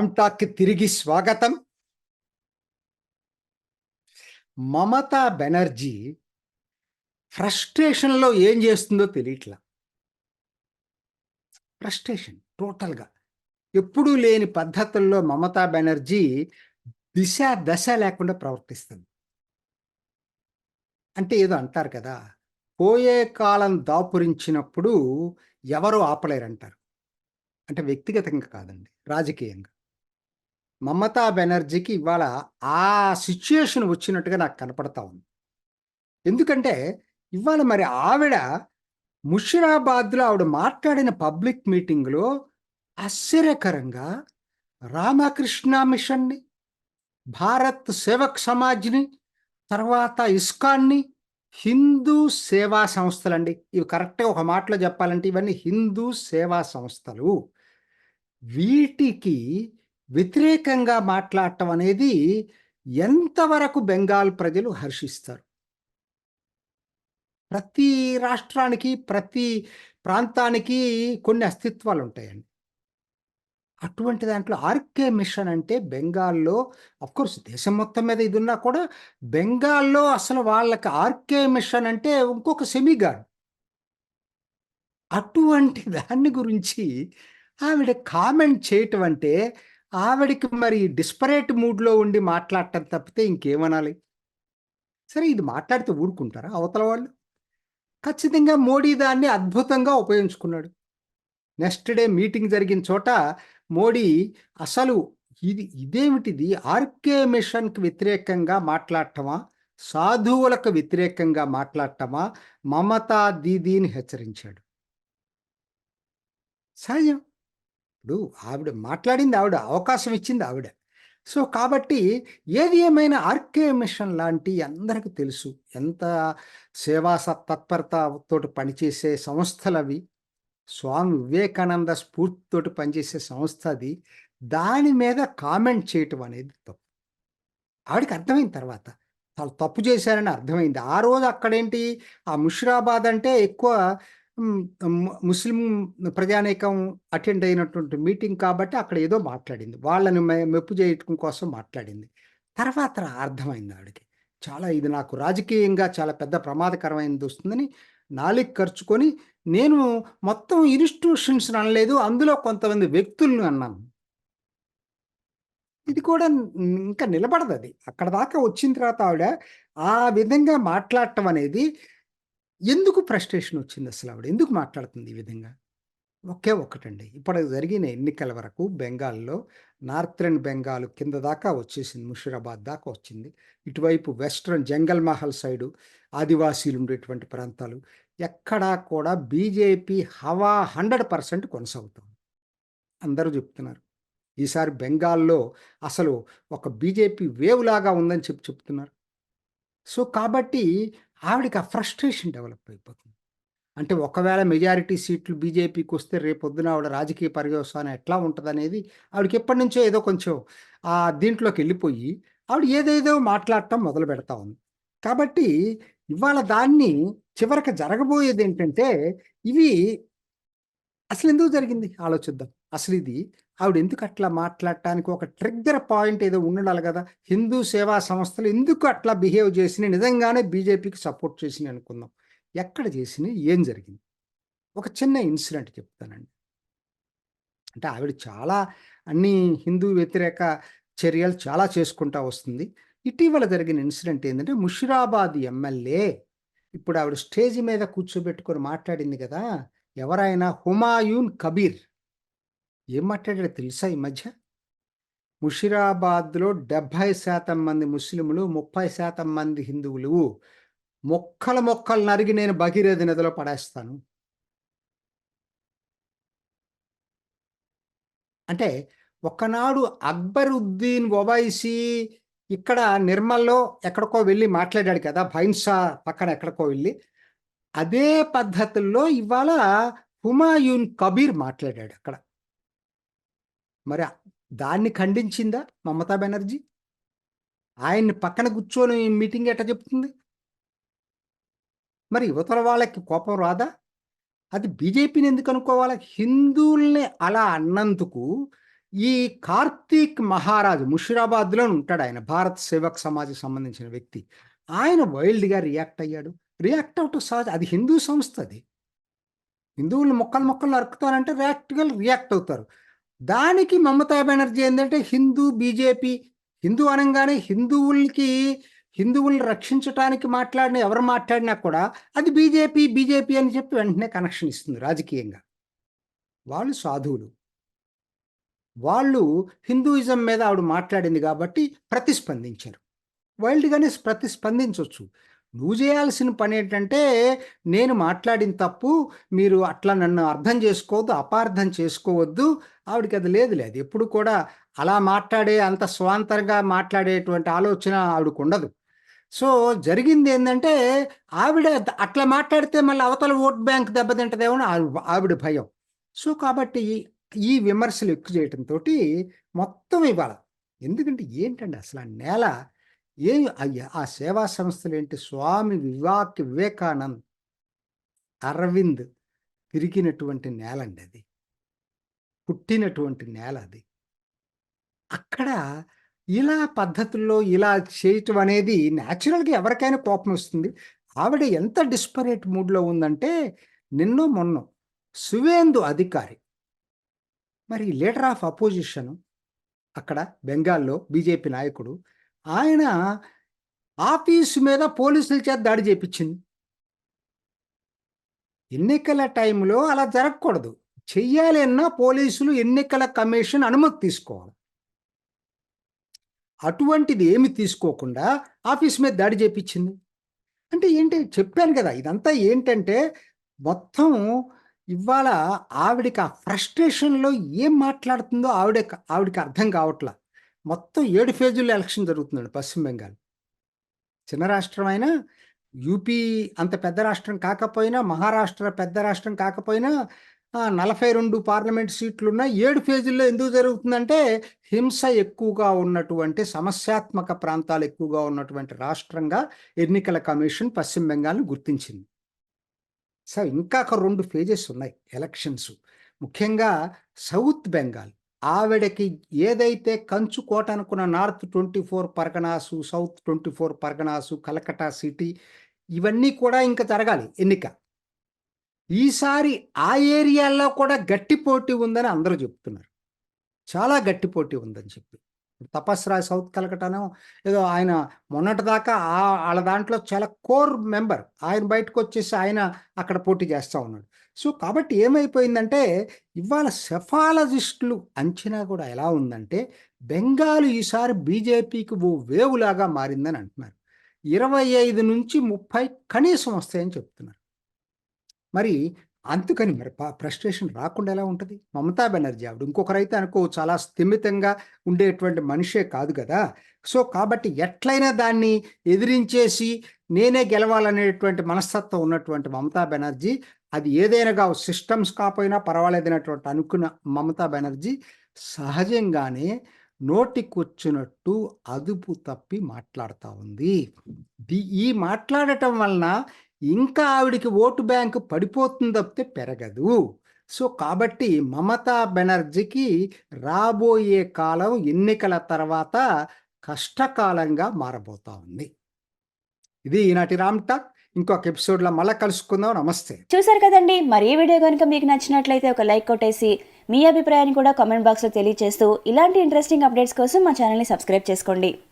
రామ్ టాక్కి తిరిగి స్వాగతం. మమతా బెనర్జీ ఫ్రస్ట్రేషన్లో ఏం చేస్తుందో తెలియట్లా. ఫ్రస్ట్రేషన్ టోటల్గా. ఎప్పుడూ లేని పద్ధతుల్లో మమతా బెనర్జీ దిశ దశ లేకుండా ప్రవర్తిస్తుంది. అంటే ఏదో అంటారు కదా పోయే కాలం దాపురించినప్పుడు ఎవరు ఆపలేరంటారు. అంటే వ్యక్తిగతంగా కాదండి రాజకీయంగా. మమతా బెనర్జీకి ఇవాళ ఆ సిచ్యుయేషన్ వచ్చినట్టుగా నాకు కనపడతా ఉంది. ఎందుకంటే ఇవాళ మరి ఆవిడ ముషిరాబాద్లో ఆవిడ మాట్లాడిన పబ్లిక్ మీటింగ్లో ఆశ్చర్యకరంగా రామకృష్ణ మిషన్ని భారత్ సేవక్ సమాజ్ని తర్వాత ఇస్కాన్ని హిందూ సేవా సంస్థలండి. ఇవి కరెక్ట్గా ఒక మాటలో చెప్పాలంటే ఇవన్నీ హిందూ సేవా సంస్థలు. వీటికి వ్యతిరేకంగా మాట్లాడటం అనేది ఎంతవరకు బెంగాల్ ప్రజలు హర్షిస్తారు? ప్రతి రాష్ట్రానికి ప్రతి ప్రాంతానికి కొన్ని అస్తిత్వాలు ఉంటాయండి. అటువంటి దాంట్లో ఆర్కే మిషన్ అంటే బెంగాల్లో కోర్స్ దేశం మొత్తం మీద ఇది ఉన్నా కూడా బెంగాల్లో అసలు వాళ్ళకి ఆర్కే మిషన్ అంటే ఇంకొక సెమీగాడ్. అటువంటి దాన్ని గురించి ఆవిడ కామెంట్ చేయటం అంటే ఆవిడకి మరి డిస్పరేట్ మూడ్లో ఉండి మాట్లాడటం తప్పితే ఇంకేమనాలి? సరే ఇది మాట్లాడితే ఊరుకుంటారా అవతల వాళ్ళు? ఖచ్చితంగా మోడీ దాన్ని అద్భుతంగా ఉపయోగించుకున్నాడు. నెక్స్ట్ డే మీటింగ్ జరిగిన చోట మోడీ అసలు ఇది ఇదేమిటిది? ఆర్కే మిషన్కి వ్యతిరేకంగా మాట్లాడటమా? సాధువులకు వ్యతిరేకంగా మాట్లాడటమా? మమతా దీదీని హెచ్చరించాడు. సహజం. ఇప్పుడు ఆవిడ మాట్లాడింది ఆవిడ అవకాశం ఇచ్చింది ఆవిడ. సో కాబట్టి ఏది ఏమైనా ఆర్కే మిషన్ లాంటి అందరికీ తెలుసు. ఎంత సేవా తత్పరతతో పనిచేసే సంస్థలు అవి స్వామి వివేకానంద స్ఫూర్తితో పనిచేసే సంస్థ అది దాని మీద కామెంట్ చేయటం అనేది తప్పు. ఆవిడకి అర్థమైన తర్వాత వాళ్ళు తప్పు చేశారని అర్థమైంది. ఆ రోజు అక్కడేంటి ఆ ముషిరాబాద్ అంటే ఎక్కువ ముస్లిం ప్రజానీకం అటెండ్ అయినటువంటి మీటింగ్ కాబట్టి అక్కడ ఏదో మాట్లాడింది. వాళ్ళని మెప్పు చేయటం కోసం మాట్లాడింది. తర్వాత అర్థమైంది ఆవిడకి. చాలా ఇది నాకు రాజకీయంగా చాలా పెద్ద ప్రమాదకరమైనది వస్తుందని నాలిక్ ఖర్చుకొని నేను మొత్తం ఇన్స్టిట్యూషన్స్ అనలేదు అందులో కొంతమంది వ్యక్తులను అన్నాను. ఇది కూడా ఇంకా నిలబడదు అది అక్కడ దాకా వచ్చిన తర్వాత ఆవిడ ఆ విధంగా మాట్లాడటం అనేది ఎందుకు ఫ్రస్ట్రేషన్ వచ్చింది అసలు ఆవిడ? ఎందుకు మాట్లాడుతుంది ఈ విధంగా? ఒకే ఒక్కటండి. ఇప్పటికి జరిగిన ఎన్నికల వరకు బెంగాల్లో నార్థర్న్ బెంగాల్ కింద దాకా వచ్చేసింది ముషిరాబాద్ దాకా వచ్చింది. ఇటువైపు వెస్ట్రన్ జంగల్ మహల్ సైడు ఆదివాసీలు ఉండేటువంటి ప్రాంతాలు ఎక్కడా కూడా బీజేపీ హవా హండ్రెడ్ పర్సెంట్ కొనసాగుతుంది. అందరూ చెప్తున్నారు. ఈసారి బెంగాల్లో అసలు ఒక బీజేపీ వేవ్ లాగా ఉందని చెప్పి చెప్తున్నారు. సో కాబట్టి ఆవిడకి ఆ ఫ్రస్ట్రేషన్ డెవలప్ అయిపోతుంది. అంటే ఒకవేళ మెజారిటీ సీట్లు బీజేపీకి వస్తే రేపొద్దున ఆవిడ రాజకీయ పర్యవసానం ఎట్లా ఉంటుంది అనేది ఆవిడకి ఎప్పటి నుంచో ఏదో కొంచెం ఆ దీంట్లోకి వెళ్ళిపోయి ఆవిడ ఏదేదో మాట్లాడటం మొదలు పెడతా ఉంది. కాబట్టి ఇవాళ దాన్ని చివరికి జరగబోయేది ఏంటంటే ఇవి అసలు ఎందుకు జరిగింది? ఆలోచిద్దాం. అసలు ఇది ఆవిడ ఎందుకు అట్లా మాట్లాడటానికి ఒక ట్రిగ్గర్ పాయింట్ ఏదో ఉండాలి కదా. హిందూ సేవా సంస్థలు ఎందుకు అట్లా బిహేవ్ చేసిన నిజంగానే బీజేపీకి సపోర్ట్ చేసిన అనుకుందాం. ఎక్కడ చేసిన ఏం జరిగింది? ఒక చిన్న ఇన్సిడెంట్ చెప్తానండి. అంటే ఆవిడ చాలా అన్ని హిందూ వ్యతిరేక చర్యలు చాలా చేసుకుంటా వస్తుంది. ఇటీవల జరిగిన ఇన్సిడెంట్ ఏంటంటే ముషిరాబాద్ ఎమ్మెల్యే ఇప్పుడు ఆవిడ స్టేజ్ మీద కూర్చోబెట్టుకొని మాట్లాడింది కదా. ఎవరైనా హుమాయూన్ కబీర్ ఏం మాట్లాడాడో తెలుసా ఈ మధ్య? ముషిరాబాద్లో డెబ్భై శాతం మంది ముస్లింలు ముప్పై శాతం మంది హిందువులు. మొక్కల మొక్కలు నరిగి నేను భగీరథ నదిలో పడేస్తాను. అంటే ఒకనాడు అక్బరుద్దీన్ ఒవైసీ ఇక్కడ నిర్మల్లో ఎక్కడికో వెళ్ళి మాట్లాడాడు కదా భైన్సా పక్కన ఎక్కడికో వెళ్ళి. అదే పద్ధతుల్లో ఇవాళ హుమాయూన్ కబీర్ మాట్లాడాడు అక్కడ. మరి దాన్ని ఖండించిందా మమతా బెనర్జీ? ఆయన్ని పక్కన కూర్చొని మీటింగ్ ఎట్ట చెప్తుంది? మరి యువతల వాళ్ళకి కోపం రాదా? అది బీజేపీని ఎందుకు అనుకోవాలి? హిందువుల్ని అలా అన్నందుకు ఈ కార్తీక్ మహారాజ్ ముషిరాబాద్లో ఉంటాడు ఆయన భారత్ సేవక్ సమాజం సంబంధించిన వ్యక్తి. ఆయన వైల్డ్గా రియాక్ట్ అయ్యాడు. రియాక్ట్ అవటం సహజ అది హిందూ సంస్థ అది. హిందువులు మొక్కలు మొక్కలు అరుకుతారంటే రియాక్ట్గా రియాక్ట్ అవుతారు. దానికి మమతా బెనర్జీ ఏంటంటే హిందూ బీజేపీ. హిందూ అనగానే హిందువులకి హిందువుల్ని రక్షించడానికి మాట్లాడిన ఎవరు మాట్లాడినా కూడా అది బీజేపీ బీజేపీ అని చెప్పి వెంటనే కనెక్షన్ ఇస్తుంది రాజకీయంగా. వాళ్ళు సాధువులు. వాళ్ళు హిందూయిజం మీద ఆవిడ మాట్లాడింది కాబట్టి ప్రతిస్పందించారు. వైల్డ్గానే ప్రతిస్పందించవచ్చు నువ్వు చేయాల్సిన పని ఏంటంటే నేను మాట్లాడిన తప్పు మీరు అట్లా నన్ను అర్థం చేసుకోవద్దు అపార్థం చేసుకోవద్దు. ఆవిడకి అది లేదు లేదు. ఎప్పుడు కూడా అలా మాట్లాడే అంత స్వాంతరంగా మాట్లాడేటువంటి ఆలోచన ఆవిడకు ఉండదు. సో జరిగింది ఏంటంటే ఆవిడ అట్లా మాట్లాడితే మళ్ళీ అవతల ఓట్ బ్యాంక్ దెబ్బతింటదేమో ఆవి- ఆవిడ భయం. సో కాబట్టి ఈ విమర్శలు ఎక్కువ చేయటంతో మొత్తం ఇవాళ. ఎందుకంటే ఏంటండి అసలు ఆ నేల ఏమి అయ్యా ఆ సేవా సంస్థలు ఏంటి స్వామి వివాక్ వివేకానంద్ అరవింద్ తిరిగినటువంటి నేల అండి అది. పుట్టినటువంటి నేల అది. అక్కడ ఇలా పద్ధతుల్లో ఇలా చేయటం అనేది న్యాచురల్గా ఎవరికైనా కోపం వస్తుంది. ఆవిడ ఎంత డిస్పరేట్ మూడ్లో ఉందంటే నిన్నో మొన్నో సువేందు అధికారి మరి లీడర్ ఆఫ్ అపోజిషన్ అక్కడ బెంగాల్లో బీజేపీ నాయకుడు ఆయన ఆఫీసు మీద పోలీసుల చేత దాడి చేపించింది. ఎన్నికల టైంలో అలా జరగకూడదు. చెయ్యాలి అన్నా పోలీసులు ఎన్నికల కమిషన్ అనుమతి తీసుకోవాలి. అటువంటిది ఏమి తీసుకోకుండా ఆఫీస్ మీద దాడి చేపించింది. అంటే ఏంటి చెప్పాను కదా ఇదంతా ఏంటంటే మొత్తం ఇవాళ ఆవిడకి ఆ ఫ్రస్ట్రేషన్లో ఏం మాట్లాడుతుందో ఆవిడ ఆవిడకి అర్థం కావట్లా. మొత్తం ఏడు ఫేజుల్లో ఎలక్షన్ జరుగుతుందండి పశ్చిమ బెంగాల్. చిన్న రాష్ట్రం అయినా యూపీ అంత పెద్ద రాష్ట్రం కాకపోయినా మహారాష్ట్ర పెద్ద రాష్ట్రం కాకపోయినా నలభై రెండు పార్లమెంట్ సీట్లున్న ఏడు ఫేజుల్లో ఎందుకు జరుగుతుందంటే హింస ఎక్కువగా ఉన్నటువంటి సమస్యాత్మక ప్రాంతాలు ఎక్కువగా ఉన్నటువంటి రాష్ట్రంగా ఎన్నికల కమిషన్ పశ్చిమ బెంగాల్ని గుర్తించింది. సో ఇంకా ఒక రెండు ఫేజెస్ ఉన్నాయి ఎలక్షన్స్. ముఖ్యంగా సౌత్ బెంగాల్. ఆవిడకి ఏదైతే కంచు కోట అనుకున్న north twenty four Parganas south twenty four Parganas Calcutta city ఇవన్నీ కూడా ఇంకా జరగాలి ఎన్నిక. ఈసారి ఆ ఏరియాల్లో కూడా గట్టి పోటీ ఉందని అందరూ చెప్తున్నారు. చాలా గట్టి పోటీ ఉందని చెప్పి. తపస్రాయ్ సౌత్ కలకటాను ఏదో ఆయన మొన్నటిదాకా ఆ వాళ్ళ దాంట్లో చాలా కోర్ మెంబర్. ఆయన బయటకు వచ్చేసి ఆయన అక్కడ పోటీ చేస్తూ ఉన్నాడు. సో కాబట్టి ఏమైపోయిందంటే ఇవాళ సెఫాలజిస్టులు అంచనా కూడా ఎలా ఉందంటే బెంగాల్ ఈసారి బీజేపీకి ఓ వేవులాగా మారిందని అంటున్నారు. ఇరవై ఐదు నుంచి ముప్పై కనీసం వస్తాయని చెప్తున్నారు. మరి అందుకని మరి ఫ్రస్ట్రేషన్ రాకుండా ఎలా ఉంటుంది? మమతా బెనర్జీ ఆవిడ ఇంకొకరైతే అనుకో చాలా స్థిమితంగా ఉండేటువంటి మనిషే కాదు కదా. సో కాబట్టి ఎట్లయినా దాన్ని ఎదిరించేసి నేనే గెలవాలనేటువంటి మనస్తత్వం ఉన్నటువంటి మమతా బెనర్జీ అది ఏదైనా కావు సిస్టమ్స్ కాకపోయినా పర్వాలేదనేటువంటి అనుకున్న మమతా బెనర్జీ సహజంగానే నోటికొచ్చినట్టు అదుపు తప్పి మాట్లాడుతూ ఉంది. ఈ మాట్లాడటం వలన ఇంకా ఆవిడికి ఓటు బ్యాంకు పడిపోతుంది తప్పితే పెరగదు. సో కాబట్టి మమతా బెనర్జీకి రాబోయే కాలం ఎన్నికల తర్వాత కష్టకాలంగా మారబోతా ఉంది. ఇది ఈనాటి రామ్ టాక్. ఇంకొక ఎపిసోడ్లో మళ్ళీ కలుసుకుందాం. నమస్తే. చూసారు కదండి. మరి ఈ వీడియో కనుక మీకు నచ్చినట్లయితే ఒక లైక్ కొట్టేసి మీ అభిప్రాయాన్ని కూడా కామెంట్ బాక్స్లో తెలియజేస్తూ ఇలాంటి ఇంట్రెస్టింగ్ అప్డేట్స్ కోసం మా ఛానల్ని సబ్స్క్రైబ్ చేసుకోండి.